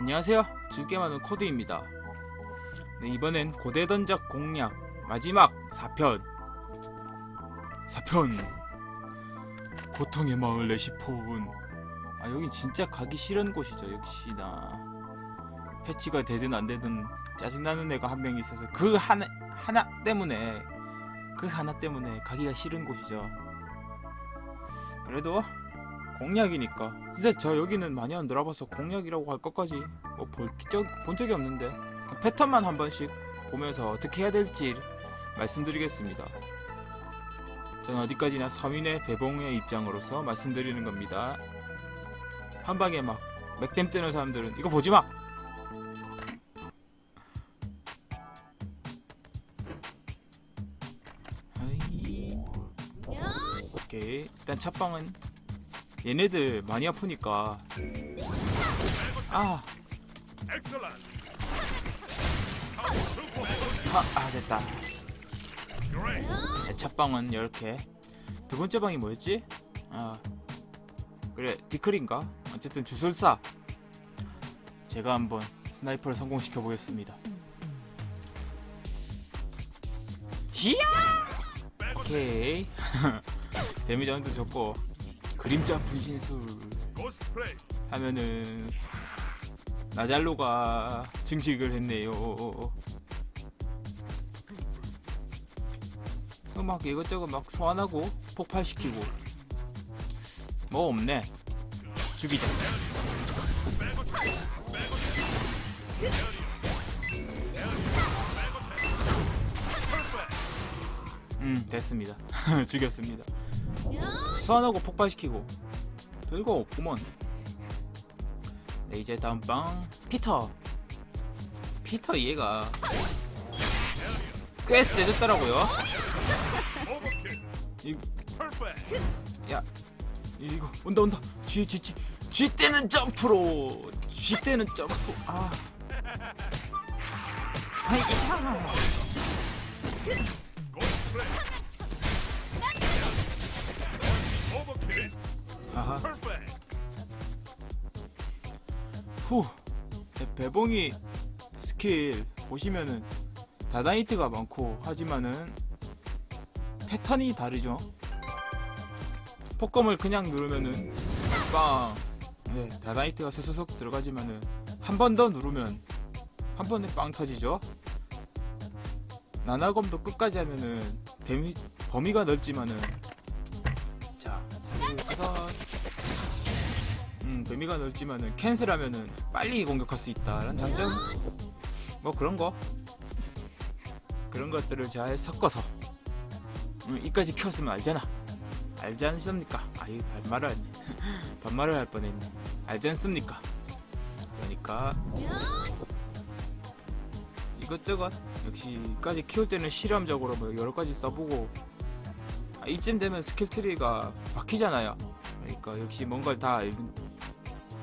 안녕하세요. 즐게 많은 코드입니다. 네, 이번엔 고대 던작 공략 마지막 4편. 4편. 고통의 마을 레시폰. 아, 여기 진짜 가기 싫은 곳이죠, 역시나. 패치가 되든 안 되든 짜증나는 애가 한 명 있어서 그 하나, 하나 때문에 그 하나 때문에 가기가 싫은 곳이죠. 그래도 공략이니까 진짜 저 여기는 많이 안 돌아봐서 공략이라고 할 것까지 뭐본 본 적이 없는데 그 패턴만 한 번씩 보면서 어떻게 해야 될지 말씀드리겠습니다. 저는 어디까지나 서민의 배봉의 입장으로서 말씀드리는 겁니다. 한 방에 막 맥댐 뜨는 사람들은 이거 보지 마. 오케이 일단 첫 방은 얘네들 많이 아프니까 아. 아, 아 됐다. 네, 첫 방은 이렇게 두 번째 방이 뭐였지? 아 그래 디클인가? 어쨌든 주술사 제가 한번 스나이퍼를 성공시켜 보겠습니다 히야 오케이 데미지 언도 좋고 그림자 분신술. 하면은 나잘로가 증식을 했네요. 막 이것저것 막 소환하고 폭발시키고 뭐 없네. 죽이자. 음 됐습니다. 죽였습니다. 소환하고 폭발시키고 별거 없구먼. 네, 이제 다음 방 피터. 피터 얘가 꽤 세졌더라고요. 야 이거 온다 온다. 쥐 쥐 쥐. 쥐 때는 점프로. 쥐 때는 점프. 아. 아이샤. 아하. 후. 네, 배봉이 스킬 보시면은 다다이트가 많고 하지만은 패턴이 다르죠. 폭검을 그냥 누르면은 빵. 네, 다다이트가 스스석 들어가지만은 한 번 더 누르면 한 번에 빵 터지죠. 나나검도 끝까지 하면은 데미 범위가 넓지만은 가서 음, 범위가 넓지만은 캔슬하면은 빨리 공격할 수 있다라는 장점? 뭐 그런 거? 그런 것들을 잘 섞어서. 음, 이까지 키웠으면 알잖아. 알지 않습니까? 아유 반말을 했네 반말을 할 뻔했네. 알지 않습니까? 그러니까 이것저것 역시 이까지 키울 때는 실험적으로 뭐 여러 가지 써보고 아, 이쯤 되면 스킬 트리가 바뀌잖아요. 그러니까 역시 뭔가를 다 알,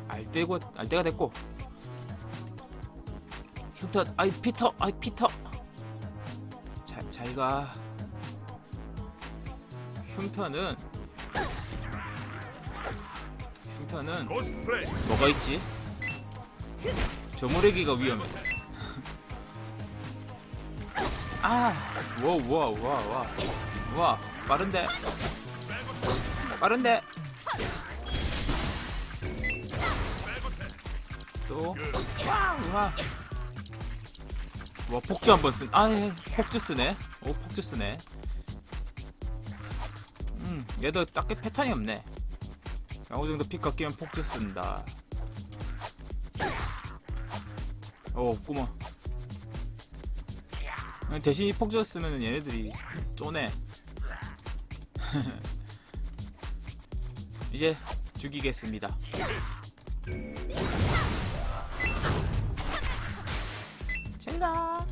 알 때고 알 때가 됐고 흉터 아이 피터 아이 피터 잘 잘가 흉터는 흉터는. 뭐가 있지? 조무래기가 위험해. 아, 우와 우와 우와 우 와 빠른데 빠른데 또 와, 우와 와 폭주 한번 쓴, 아 예, 폭주 쓰네. 오 폭주 쓰네. 음 얘도 딱히 패턴이 없네. 어느 정도 피 깎이면 폭주 쓴다. 어, 없구먼. 대신 이 폭주 쓰면 얘네들이 쪼네. 이제 죽이겠습니다. 젤라.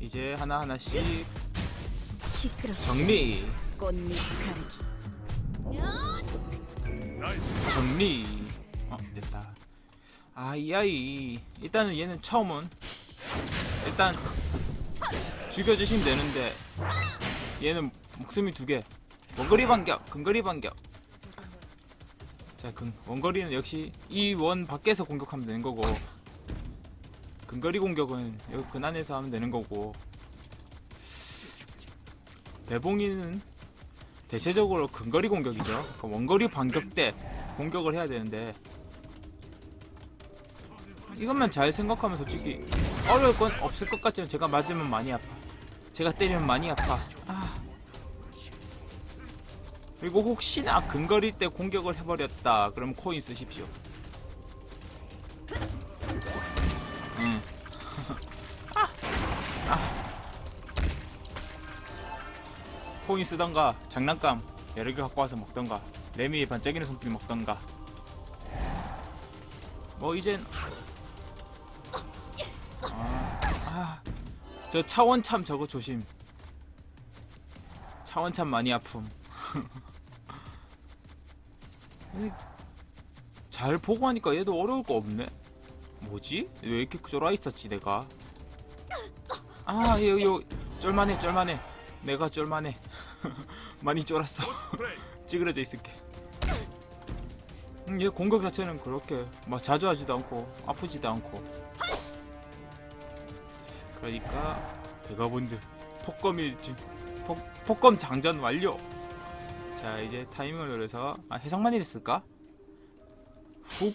이제 하나 하나씩 시끄러. 정리, 꽃잎 가르기. Nice. 정리. 어, 됐다. 아, 이 아이. 일단은 얘는 처음은 일단 죽여주시면 되는데 얘는 목숨이 두 개. 원거리 반격, 근거리 반격. 자, 근 원거리는 역시 이 원 밖에서 공격하면 되는 거고 근거리 공격은 여기 근 안에서 하면 되는 거고 배봉이는 대체적으로 근거리 공격이죠. 그러니까 원거리 반격 때 공격을 해야 되는데 이것만 잘 생각하면 솔직히 어려울 건 없을 것 같지만 제가 맞으면 많이 아파. 제가 때리면 많이 아파. 아. 그리고 혹시나 근거리 때 공격을 해버렸다. 그럼 코인 쓰십시오. 응. 아. 아. 코인 쓰던가 장난감 여러 개 갖고 와서 먹던가 레미의 반짝이는 손길 먹던가 뭐 이젠 아, 아. 저 차원참 저거 조심 차원참 많이 아픔 잘 보고 하니까 얘도 어려울 거 없네. 뭐지? 왜 이렇게 쫄아 있었지 내가? 아 이거 이거 쫄만해 쫄만해. 내가 쫄만해. 많이 쫄았어. 찌그러져 있을게. 음, 얘 공격 자체는 그렇게 막 자주 하지도 않고 아프지도 않고. 그러니까 베가본드 폭검이 지- 폭, 폭검 장전 완료 자 이제 타이밍을 노려서 아 해석만 이랬을까? 훅.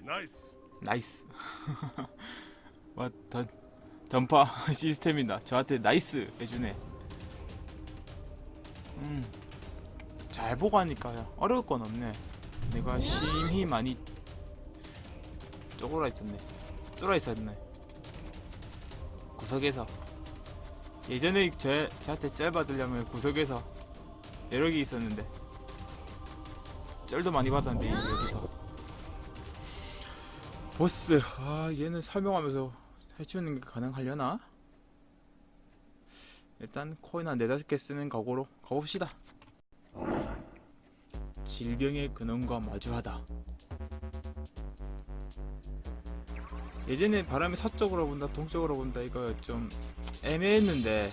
나이스. 나이스. 와 던, 던파 시스템이다. 저한테 나이스 해주네. 음잘 보고 하니까 어려울 건 없네. 내가 심히 많이 쪼그라 있었네. 쫄아 있었네. 구석에서. 예전에 제, 저한테 짤 받으려면 구석에서 여러 개 있었는데. 쩔도 많이 받았는데 여기서. 보스 아 얘는 설명하면서 해주는 게 가능하려나? 일단 코인 한 네다섯 개 쓰는 각오로 가봅시다. 질병의 근원과 마주하다. 예전에 바람이 서쪽으로 분다 동쪽으로 분다 이거 좀 애매했는데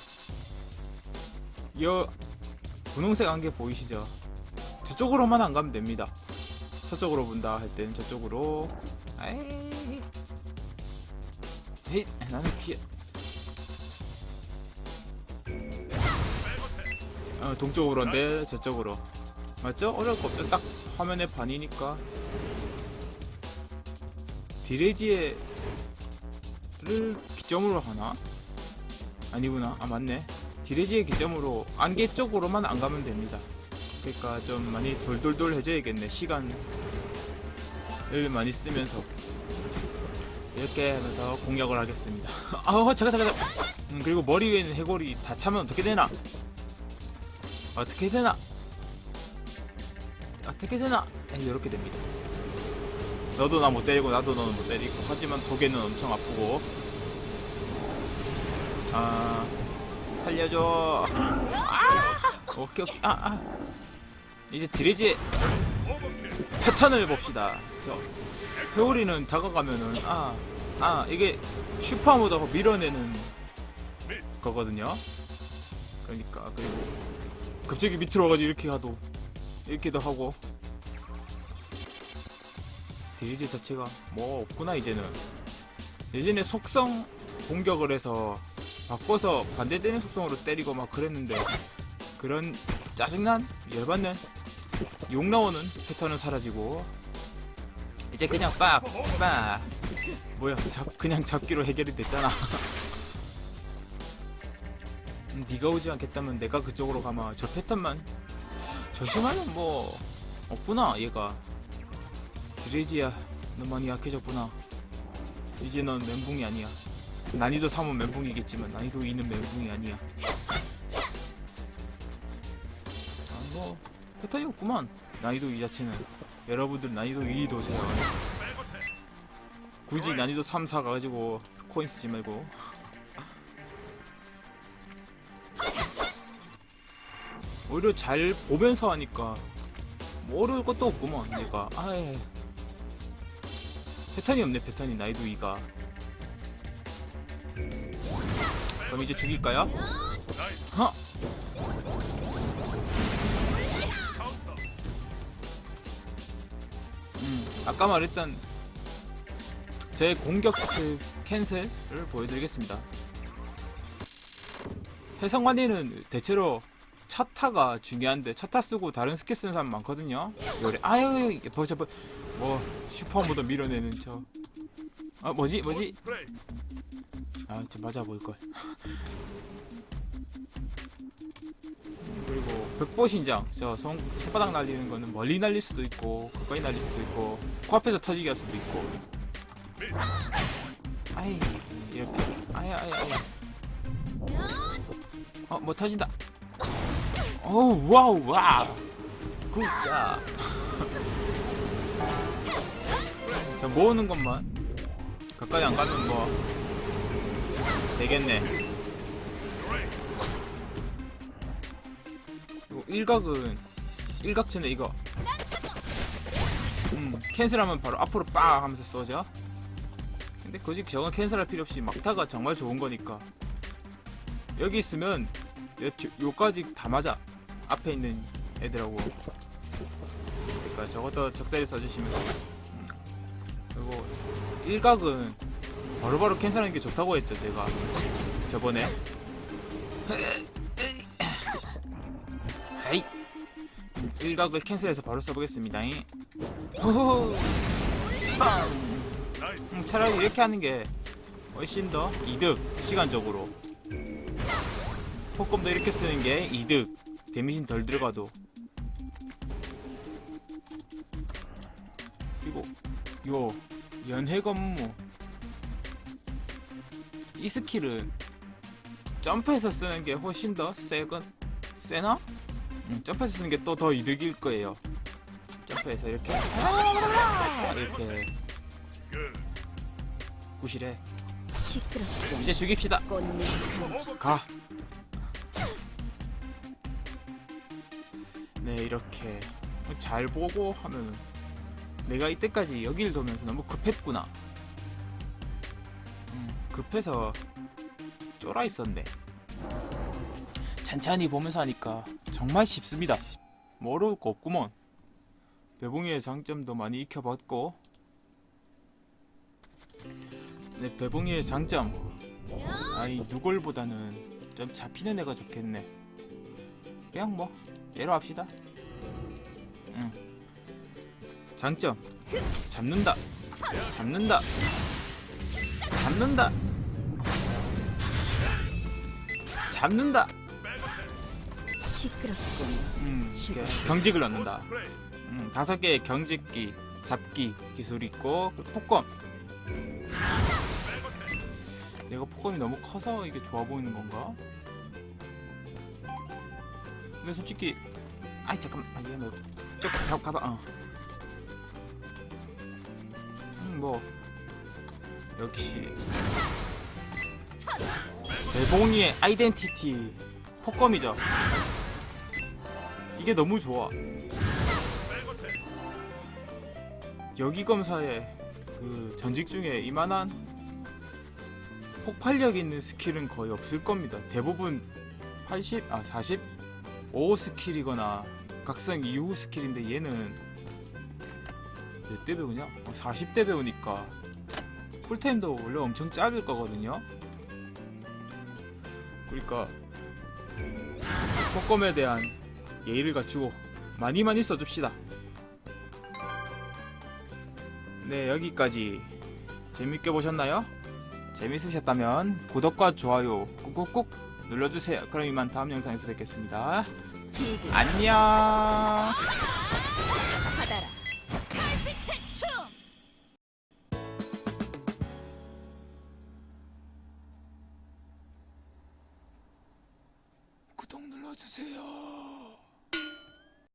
이 분홍색 안개 보이시죠? 저쪽으로만 안 가면 됩니다. 서쪽으로 분다 할 때는 저쪽으로. 에이. 헤이 나는 뒤에. 어, 동쪽으로인데 저쪽으로. 맞죠? 어려울 거 없죠. 딱 화면의 반이니까. 디레지에를 기점으로 하나? 아니구나. 아 맞네 디레지의 기점으로 안개 쪽으로만 안 가면 됩니다 그러니까 좀 많이 돌돌돌 해줘야겠네 시간을 많이 쓰면서 이렇게 하면서 공략을 하겠습니다. 아우 잠깐 잠깐. 음, 그리고 머리 위에 있는 해골이 다 차면 어떻게 되나? 어떻게 되나? 어떻게 되나? 에이, 이렇게 됩니다. 너도 나 못 때리고 나도 너는 못 때리고 하지만 독에는 엄청 아프고 아 살려줘 아 오케이 오케이 아 아. 이제 오버킬. 패턴을 봅시다. 저 회오리는 다가가면은 아, 아 이게 슈퍼모드하고 밀어내는. 거거든요. 그러니까 그리고 갑자기 밑으로 와가지고 이렇게 가도 이렇게도 하고 디리지 자체가 뭐 없구나 이제는 예전에 속성 공격을 해서 바꿔서 반대되는 속성으로 때리고 막 그랬는데 그런 짜증난 열받는 욕 나오는 패턴은 사라지고 이제 그냥 빡빡. 뭐야 잡 그냥 잡기로 해결이 됐잖아. 음, 네가 오지 않겠다면 내가 그쪽으로 가면 저 패턴만. 조심하면 뭐 없구나 얘가. 드레지야 너 많이 약해졌구나. 이제 넌 멘붕이 아니야 난이도 3은 멘붕이겠지만 난이도 2는 멘붕이 아니야. 아, 뭐 패턴이 없구만. 난이도 2 자체는. 여러분들 난이도 2 도세요. 굳이 난이도 3, 4 가가지고 코인 쓰지 말고. 오히려 잘 보면서 하니까 뭐 어려울 것도 없구먼 얘가. 아예 패턴이 없네 패턴이. 난이도 2가 그럼 이제 죽일까요? 하! 카운터. 음, 아까 말했던 제 공격 스킬 캔슬을 보여드리겠습니다. 해성관리는 대체로 차타가 중요한데 차타 쓰고 다른 스킬 쓰는 사람 많거든요. 요래 아유 벌써 벌- 뭐 슈퍼모드 밀어내는 저. 아 뭐지 뭐지? 아, 저 맞아 보일 걸. 그리고 백보신장, 저 손, 손바닥 날리는 거는 멀리 날릴 수도 있고 가까이 날릴 수도 있고 코앞에서 터지게 할 수도 있고. 아이 이렇게, 아이 아이 아이. 어, 뭐 터진다. 오, 와우, 와. 굿자. 저 모으는 것만 가까이 안 가면 뭐 되겠네. 그리고 일각은 일각전에 이거 음 캔슬하면 바로 앞으로 빵 하면서 쏘죠. 근데 굳이 저건 캔슬할 필요 없이 막타가 정말 좋은 거니까 여기 있으면 요, 요까지 다 맞아 앞에 있는 애들하고 그러니까 저것도 적당히 써주시면 음. 그리고 일각은 바로바로 캔슬하는 게 좋다고 했죠 제가. 저번에. 아이. 일각을 캔슬해서 바로 써보겠습니다. 호호. 음, 차라리 이렇게 하는 게 훨씬 더 이득 시간적으로. 폭검도 이렇게 쓰는 게 이득 데미지는 덜 들어가도. 그리고 요 연회검무 이 스킬은 점프해서 쓰는 게 훨씬 더 세건 세나? 음, 점프해서 쓰는 게 또 더 이득일 거예요 점프해서 이렇게 이렇게. 구실해 이제 죽입시다 가. 네 이렇게 잘 보고 하면은 내가 이때까지 여길 도면서 너무 급했구나. 음, 급해서 쫄아 있었네. 찬찬히 보면서 하니까 정말 쉽습니다. 뭐 어려울 거 없구먼. 배봉이의 장점도 많이 익혀봤고, 네 배봉이의 장점 아이 누굴보다는 좀 잡히는 애가 좋겠네. 그냥 뭐 얘로 합시다. 응. 장점 잡는다. 잡는다. 잡는다. 잡는다. 시끄럽고 음, 이렇게 경직을 넣는다. 음, 다섯 개의 경직기, 잡기 기술이 있고 그리고 폭검. 내가 폭검이 너무 커서 이게 좋아 보이는 건가? 근데 솔직히 아이 잠깐만 아얘 뭐, 쭉 가, 가봐 어. 음, 뭐 역시 대봉이의 아이덴티티 폭검이죠 이게 너무 좋아 여기 검사에 그 전직 중에 이만한 폭발력 있는 스킬은 거의 없을 겁니다. 대부분 80, 아45 스킬이거나 각성 이후 스킬인데 얘는 몇 대 배우냐? 어, 40대 배우니까 풀타임도 원래 엄청 짧을 거거든요. 그러니까 폭검에 대한 예의를 갖추고 많이 많이 써줍시다. 네, 여기까지 재밌게 보셨나요? 재밌으셨다면 구독과 좋아요 꾹꾹꾹 눌러주세요. 그럼 이만 다음 영상에서 뵙겠습니다. 안녕!